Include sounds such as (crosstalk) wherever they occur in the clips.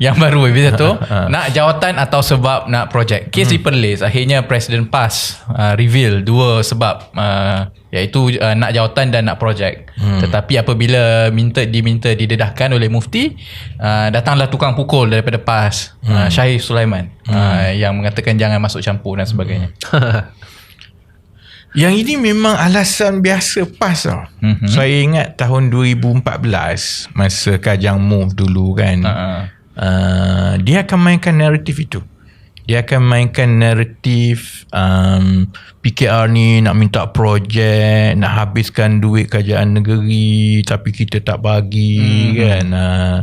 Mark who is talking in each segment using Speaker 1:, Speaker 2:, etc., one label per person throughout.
Speaker 1: yang baru episode tu (laughs) nak jawatan atau sebab nak projek kes di Perlis akhirnya Presiden PAS uh, reveal dua sebab uh, iaitu uh, nak jawatan dan nak projek hmm. tetapi apabila minta diminta didedahkan oleh mufti uh, datanglah tukang pukul daripada PAS hmm. uh, Syahir Sulaiman hmm. uh, yang mengatakan jangan masuk campur dan sebagainya (laughs)
Speaker 2: Yang ini memang alasan biasa PAS tau. Mm-hmm. Saya ingat tahun 2014 masa Kajang Move dulu kan. Uh-huh. Uh, dia akan mainkan naratif itu. Dia akan mainkan naratif um, PKR ni nak minta projek, nak habiskan duit kerajaan negeri tapi kita tak bagi mm-hmm. kan. Uh,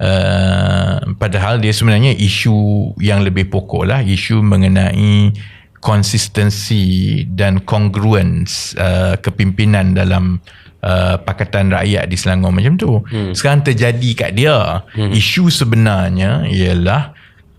Speaker 2: uh, padahal dia sebenarnya isu yang lebih pokok lah. Isu mengenai konsistensi dan congruence uh, kepimpinan dalam uh, Pakatan Rakyat di Selangor macam tu. Hmm. Sekarang terjadi kat dia. Hmm. Isu sebenarnya ialah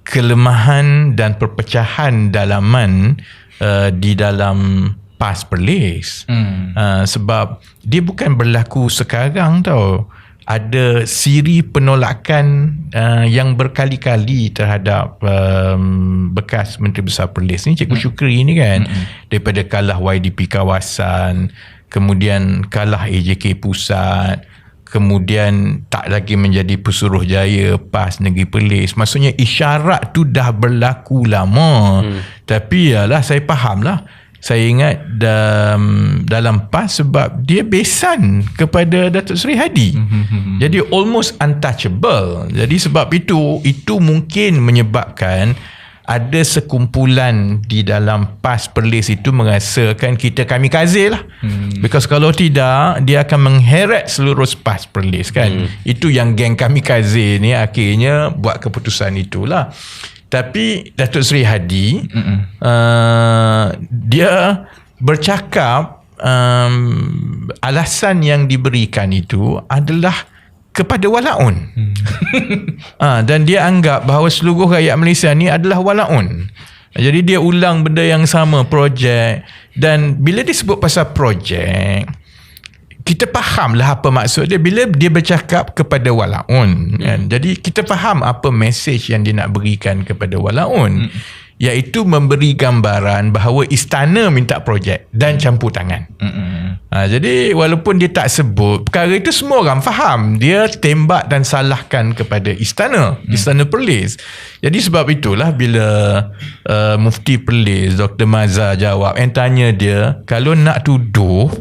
Speaker 2: kelemahan dan perpecahan dalaman uh, di dalam PAS Perlis. Hmm. Uh, sebab dia bukan berlaku sekarang tau ada siri penolakan uh, yang berkali-kali terhadap um, bekas Menteri Besar Perlis ni Cikgu hmm. Syukri ni kan hmm. daripada kalah YDP kawasan kemudian kalah AJK pusat kemudian tak lagi menjadi pesuruh jaya PAS Negeri Perlis maksudnya isyarat tu dah berlaku lama hmm. tapi yalah saya faham lah saya ingat dalam, dalam PAS sebab dia besan kepada Datuk Seri Hadi. Jadi almost untouchable. Jadi sebab itu itu mungkin menyebabkan ada sekumpulan di dalam PAS Perlis itu merasakan kita kami kazi lah. Hmm. Because kalau tidak dia akan mengheret seluruh PAS Perlis kan. Hmm. Itu yang geng kami kazi ni akhirnya buat keputusan itulah. Tapi Datuk Seri Hadi uh, dia bercakap um, alasan yang diberikan itu adalah kepada walaun. Hmm. uh, (laughs) dan dia anggap bahawa seluruh rakyat Malaysia ni adalah walaun. Jadi dia ulang benda yang sama projek dan bila disebut pasal projek kita faham lah apa maksud dia bila dia bercakap kepada walaun hmm. kan jadi kita faham apa message yang dia nak berikan kepada walaun hmm. Iaitu memberi gambaran bahawa istana minta projek dan campur tangan hmm. ha, jadi walaupun dia tak sebut perkara itu semua orang faham dia tembak dan salahkan kepada istana hmm. istana Perlis jadi sebab itulah bila uh, mufti Perlis Dr. Mazhar jawab yang tanya dia kalau nak tuduh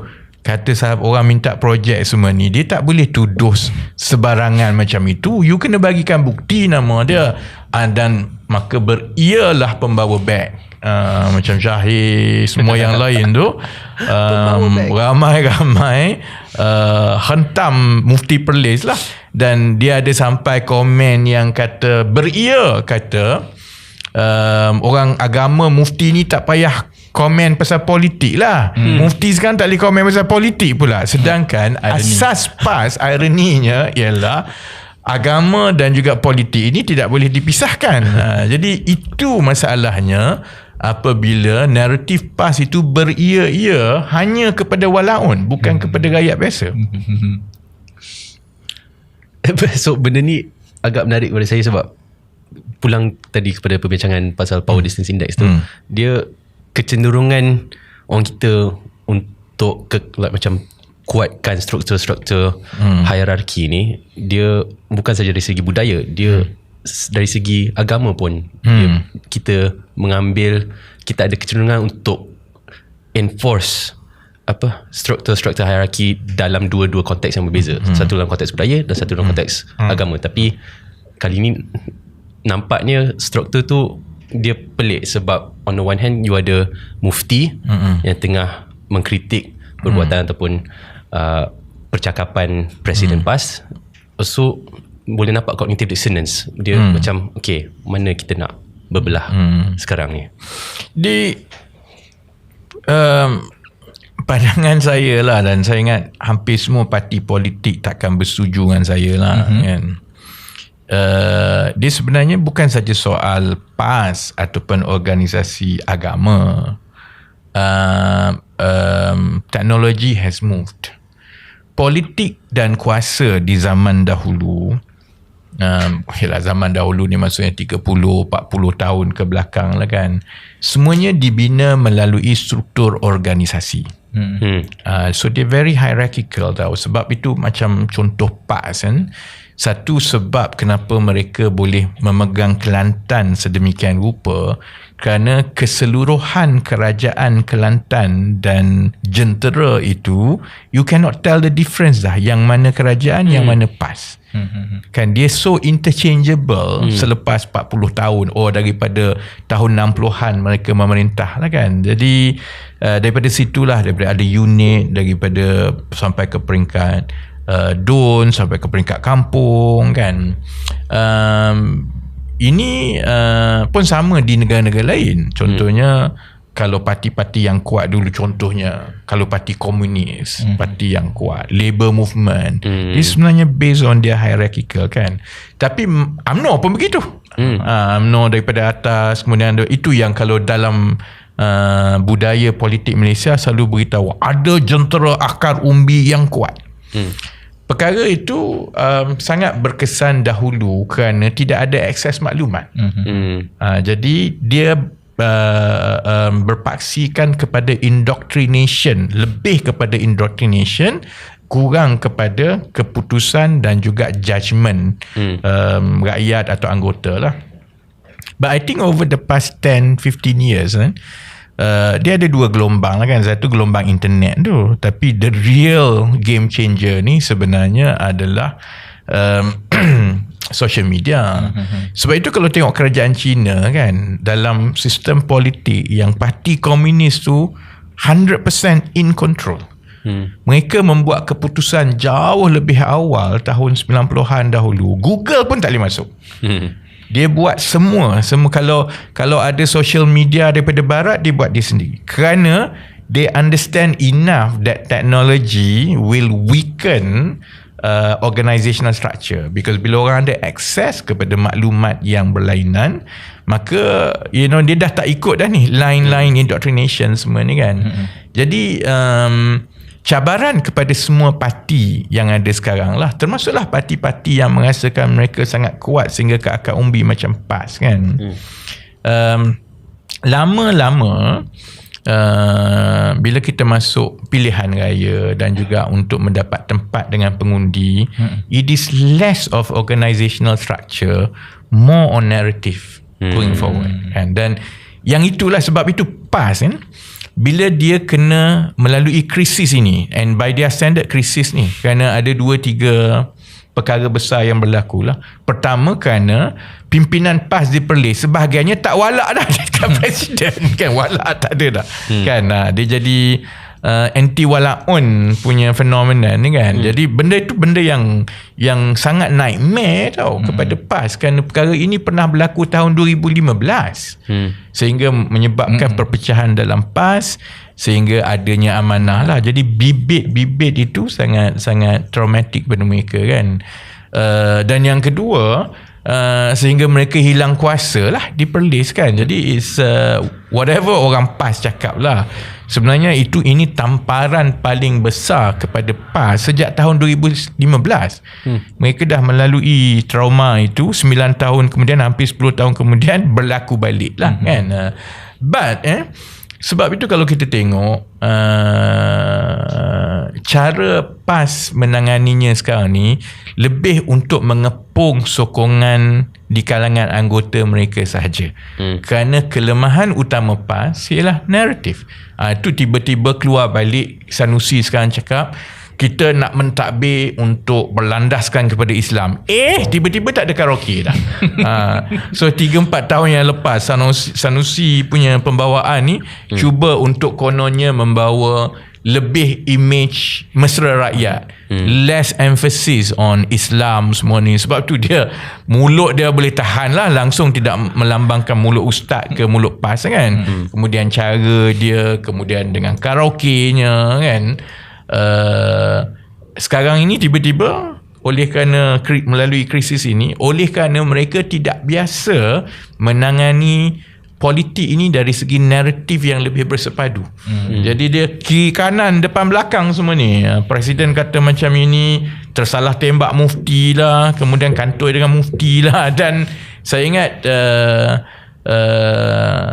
Speaker 2: kata sahabat orang minta projek semua ni dia tak boleh tuduh sebarangan macam itu you kena bagikan bukti nama dia uh, dan maka beriyalah pembawa beg uh, macam Syahir semua yang (laughs) lain tu um, ramai-ramai uh, hentam mufti perlis lah dan dia ada sampai komen yang kata beria kata um, orang agama mufti ni tak payah komen pasal politik lah. Hmm. Mufti sekarang tak boleh komen pasal politik pula. Sedangkan hmm. asas PAS ironinya ialah agama dan juga politik ini tidak boleh dipisahkan. ha, jadi itu masalahnya apabila naratif PAS itu beria-ia hanya kepada walaun bukan hmm. kepada rakyat biasa. (laughs)
Speaker 3: so benda ni agak menarik pada saya sebab pulang tadi kepada perbincangan pasal power hmm. distance index tu hmm. dia kecenderungan orang kita untuk ke, like, macam kuatkan struktur-struktur hmm. hierarki ni dia bukan saja dari segi budaya dia hmm. dari segi agama pun hmm. dia, kita mengambil kita ada kecenderungan untuk enforce apa struktur-struktur hierarki dalam dua-dua konteks yang berbeza hmm. satu dalam konteks budaya dan satu dalam hmm. konteks hmm. agama tapi kali ni nampaknya struktur tu dia pelik sebab on the one hand you ada mufti mm-hmm. yang tengah mengkritik perbuatan mm. ataupun uh, percakapan presiden mm. PAS so boleh nampak cognitive dissonance dia mm. macam okay mana kita nak berbelah mm. sekarang ni
Speaker 2: di um, pandangan saya lah dan saya ingat hampir semua parti politik takkan bersetuju dengan saya lah mm-hmm. kan Uh, dia sebenarnya bukan saja soal PAS ataupun organisasi agama. Uh, um, technology has moved. Politik dan kuasa di zaman dahulu um, yalah, zaman dahulu ni maksudnya 30 40 tahun ke belakang lah kan semuanya dibina melalui struktur organisasi
Speaker 3: Hmm. Hmm.
Speaker 2: Uh, so dia very hierarchical tau sebab itu macam contoh PAS kan satu sebab kenapa mereka boleh memegang Kelantan sedemikian rupa kerana keseluruhan kerajaan Kelantan dan jentera itu you cannot tell the difference dah yang mana kerajaan hmm. yang mana PAS hmm. kan dia so interchangeable hmm. selepas 40 tahun oh daripada tahun 60-an mereka memerintah lah kan jadi uh, daripada situlah daripada ada unit daripada sampai ke peringkat uh, DUN sampai ke peringkat kampung kan um, ini uh, pun sama di negara-negara lain contohnya hmm. kalau parti-parti yang kuat dulu contohnya kalau parti komunis hmm. parti yang kuat labor movement hmm. ini sebenarnya based on dia hierarchical kan tapi UMNO pun begitu hmm. uh, UMNO daripada atas kemudian ada, itu yang kalau dalam uh, budaya politik Malaysia selalu beritahu ada jentera akar umbi yang kuat hmm. Perkara itu um, sangat berkesan dahulu kerana tidak ada akses maklumat. Mm-hmm. Uh, jadi dia uh, um, berpaksikan kepada indoctrination, lebih kepada indoctrination, kurang kepada keputusan dan juga judgement mm. um, rakyat atau anggota lah. But I think over the past 10, 15 years, eh, Uh, dia ada dua gelombang lah kan? Satu gelombang internet tu. Tapi the real game changer ni sebenarnya adalah um, (clears throat) social media. Mm-hmm. sebab itu kalau tengok kerajaan China kan dalam sistem politik yang parti komunis tu 100% in control. Hmm. mereka membuat keputusan jauh lebih awal tahun 90-an dahulu. Google pun tak boleh masuk. Hmm dia buat semua. Semua kalau kalau ada social media daripada barat dia buat dia sendiri. Kerana they understand enough that technology will weaken uh, organizational structure. Because bila orang ada access kepada maklumat yang berlainan maka you know dia dah tak ikut dah ni. Line-line indoctrination semua ni kan. Mm-hmm. jadi um, cabaran kepada semua parti yang ada sekarang lah termasuklah parti-parti yang merasakan mereka sangat kuat sehingga ke akar umbi macam PAS kan hmm. um, lama-lama uh, bila kita masuk pilihan raya dan juga untuk mendapat tempat dengan pengundi hmm. it is less of organizational structure more on narrative hmm. going forward kan dan yang itulah sebab itu PAS kan bila dia kena melalui krisis ini and by their standard krisis ni kerana ada dua tiga perkara besar yang berlaku lah. Pertama kerana pimpinan PAS di Perlis sebahagiannya tak walak dah (laughs) dekat presiden. Kan walak tak ada dah. Hmm. kan nah, dia jadi uh, anti walaun punya fenomena ni kan. Hmm. Jadi benda itu benda yang yang sangat nightmare tau hmm. kepada PAS kan perkara ini pernah berlaku tahun 2015. Hmm. Sehingga menyebabkan hmm. perpecahan dalam PAS sehingga adanya amanah lah. Jadi bibit-bibit itu sangat sangat traumatik pada mereka kan. Uh, dan yang kedua Uh, sehingga mereka hilang kuasa lah di Perlis kan jadi is uh, whatever orang PAS cakap lah sebenarnya itu ini tamparan paling besar kepada PAS sejak tahun 2015 hmm. mereka dah melalui trauma itu 9 tahun kemudian hampir 10 tahun kemudian berlaku balik lah hmm. kan uh, but eh sebab itu kalau kita tengok uh, cara PAS menanganinya sekarang ni lebih untuk mengepung sokongan di kalangan anggota mereka sahaja. Hmm. Kerana kelemahan utama PAS ialah naratif. Uh, itu tiba-tiba keluar balik Sanusi sekarang cakap kita nak mentadbir untuk berlandaskan kepada Islam. Eh, tiba-tiba tak ada karaoke dah. ha, (laughs) so, 3-4 tahun yang lepas, Sanusi, Sanusi punya pembawaan ni hmm. cuba untuk kononnya membawa lebih image mesra rakyat. Hmm. Less emphasis on Islam semua ni. Sebab tu dia, mulut dia boleh tahan lah. Langsung tidak melambangkan mulut ustaz ke mulut pas kan. Hmm. Kemudian cara dia, kemudian dengan karaoke-nya kan. Uh, sekarang ini tiba-tiba oleh kerana melalui krisis ini oleh kerana mereka tidak biasa menangani politik ini dari segi naratif yang lebih bersepadu. Hmm. jadi dia kiri kanan depan belakang semua ni. Presiden kata macam ini tersalah tembak mufti lah kemudian kantoi dengan mufti lah. (laughs) Dan saya ingat uh, uh,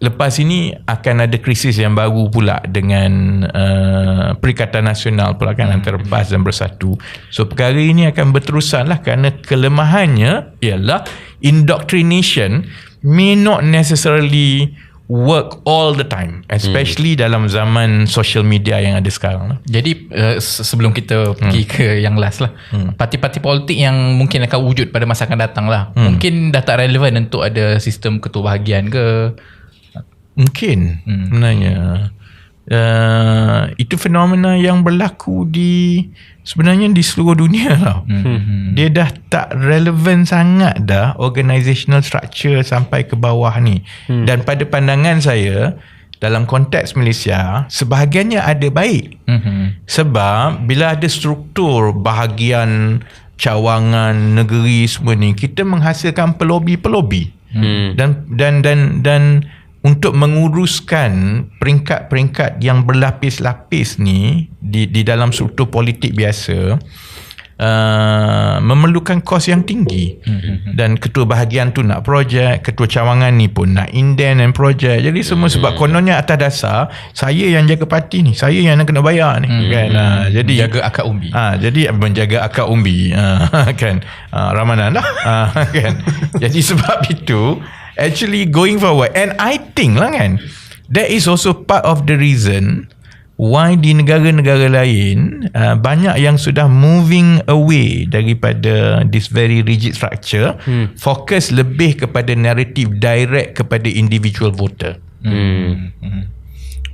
Speaker 2: lepas ini akan ada krisis yang baru pula dengan uh, Perikatan Nasional pula kan antara PAS dan Bersatu. So perkara ini akan berterusan lah kerana kelemahannya ialah indoctrination may not necessarily work all the time especially hmm. dalam zaman social media yang ada sekarang lah.
Speaker 1: Jadi uh, sebelum kita pergi hmm. ke yang last lah hmm. Parti-parti politik yang mungkin akan wujud pada masa akan datang lah hmm. Mungkin dah tak relevan untuk ada sistem ketua bahagian ke
Speaker 2: Mungkin hmm. sebenarnya uh, Itu fenomena yang berlaku di Sebenarnya di seluruh dunia (laughs) lah hmm. Dia dah tak relevan sangat dah Organizational structure sampai ke bawah ni hmm. Dan pada pandangan saya Dalam konteks Malaysia Sebahagiannya ada baik hmm. Sebab bila ada struktur bahagian cawangan negeri semua ni Kita menghasilkan pelobi-pelobi hmm. Dan dan dan dan untuk menguruskan peringkat-peringkat yang berlapis-lapis ni di di dalam struktur politik biasa uh, memerlukan kos yang tinggi. Hmm. dan ketua bahagian tu nak projek ketua cawangan ni pun nak inden and projek. Jadi semua sebab hmm. kononnya atas dasar saya yang jaga parti ni. Saya yang nak kena bayar ni. Hmm. kan? Uh, jadi
Speaker 1: jaga akak umbi.
Speaker 2: Uh, jadi menjaga akak umbi. Uh, (laughs) kan? Uh, ramadan lah. Uh, (laughs) kan? Jadi sebab (laughs) itu actually going forward and I think lah kan that is also part of the reason why di negara-negara lain uh, banyak yang sudah moving away daripada this very rigid structure hmm. fokus lebih kepada narrative direct kepada individual voter hmm.
Speaker 1: hmm.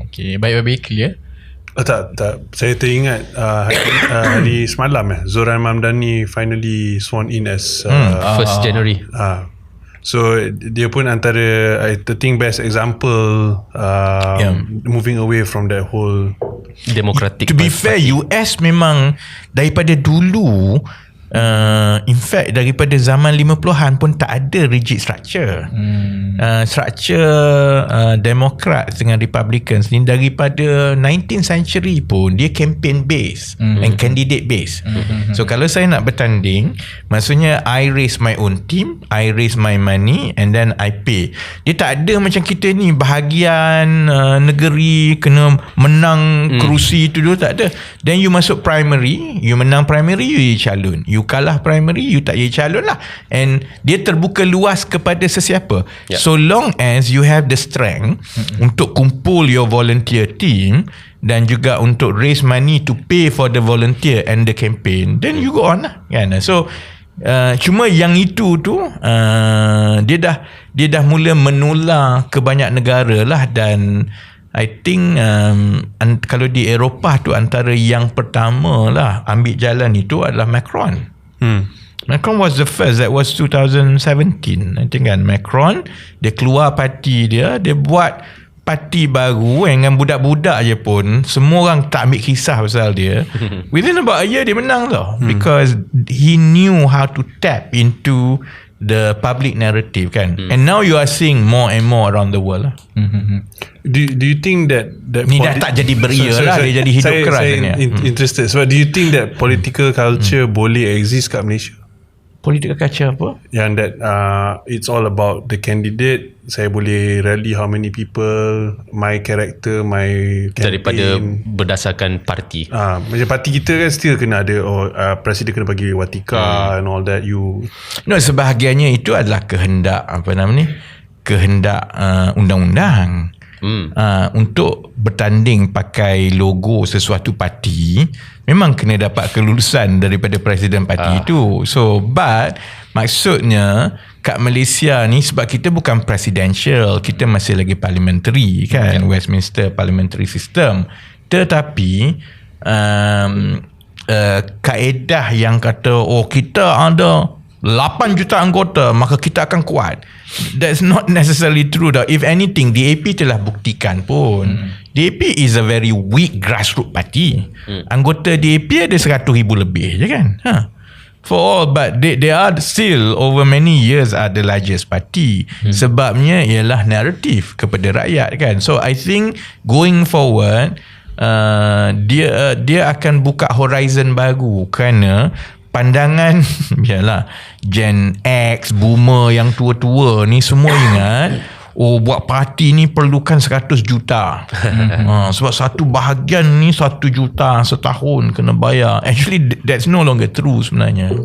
Speaker 1: okay baik-baik clear
Speaker 4: Oh, tak, tak. Saya teringat uh, hari, uh, hari semalam eh, Zoran Mamdani finally sworn in as uh,
Speaker 3: hmm. First January.
Speaker 4: Uh, So dia pun antara I think best example uh, yeah. moving away from that whole
Speaker 3: democratic.
Speaker 2: To be fair, US memang daripada dulu uh, in fact daripada zaman 50-an pun tak ada rigid structure hmm. uh, structure uh, Democrats dengan Republicans ni daripada 19th century pun dia campaign base hmm. and candidate base hmm. so kalau saya nak bertanding maksudnya I raise my own team I raise my money and then I pay dia tak ada macam kita ni bahagian uh, negeri kena menang hmm. kerusi tu dulu tak ada then you masuk primary you menang primary you calon you kalah primary you tak jadi calon lah and dia terbuka luas kepada sesiapa yep. so long as you have the strength mm-hmm. untuk kumpul your volunteer team dan juga untuk raise money to pay for the volunteer and the campaign then you go on lah kan so Uh, cuma yang itu tu uh, dia dah dia dah mula menular ke banyak negara lah dan I think um, an, kalau di Eropah tu antara yang pertama lah ambil jalan itu adalah Macron. Hmm. Macron was the first that was 2017 I think kan Macron dia keluar parti dia dia buat parti baru dengan budak-budak je pun semua orang tak ambil kisah pasal dia (laughs) within about a year dia menang tau hmm. because he knew how to tap into the public narrative kan hmm. and now you are seeing more and more around the world lah.
Speaker 4: hmm. do, do you think that, that
Speaker 2: ni dah tak jadi beria so, so, lah so, dia jadi hidup
Speaker 4: saya,
Speaker 2: keras
Speaker 4: saya in, hmm. interested so do you think that political culture hmm. boleh exist kat Malaysia
Speaker 2: political culture apa?
Speaker 4: Yang that uh, it's all about the candidate. Saya boleh rally how many people my character my campaign.
Speaker 3: daripada berdasarkan parti.
Speaker 4: Ah uh, macam parti kita kan still kena ada oh, uh, presiden kena bagi watika hmm. and all that you.
Speaker 2: No sebahagiannya itu adalah kehendak apa nama ni? Kehendak uh, undang-undang hmm. uh, untuk bertanding pakai logo sesuatu parti memang kena dapat kelulusan daripada presiden parti uh. itu so but maksudnya kat Malaysia ni sebab kita bukan presidential kita masih lagi parliamentary kan okay. Westminster parliamentary system tetapi um, uh, kaedah yang kata oh kita ada 8 juta anggota maka kita akan kuat that's not necessarily true dah if anything DAP telah buktikan pun hmm. DAP is a very weak grassroots party hmm. anggota DAP ada 100 ribu lebih je kan ha. for all but they, they are still over many years are the largest party hmm. sebabnya ialah narrative kepada rakyat kan so I think going forward uh, dia uh, dia akan buka horizon baru kerana pandangan (laughs) yalah Gen X boomer yang tua-tua ni semua ingat oh buat parti ni perlukan 100 juta (laughs) ha, sebab satu bahagian ni 1 juta setahun kena bayar actually that's no longer true sebenarnya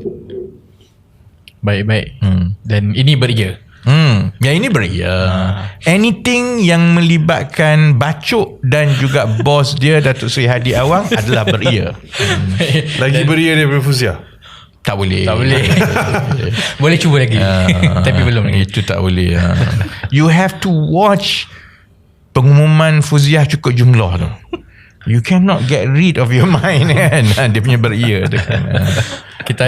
Speaker 1: Baik-baik. Hmm. Dan ini beria.
Speaker 2: Hmm, yang ini beria. Anything yang melibatkan bacuk dan juga (laughs) bos dia Datuk Seri Hadi Awang adalah beria.
Speaker 4: Lagi beria daripada Fuzia.
Speaker 2: Tak boleh.
Speaker 1: Tak boleh. (laughs) boleh cuba lagi.
Speaker 2: Ah,
Speaker 1: Tapi belum lagi.
Speaker 2: Itu tak boleh. ah. (laughs) You have to watch pengumuman Fuziah cukup jumlah tu. You cannot get rid of your (laughs) mind kan. Dia punya beria tu kan.
Speaker 1: Kita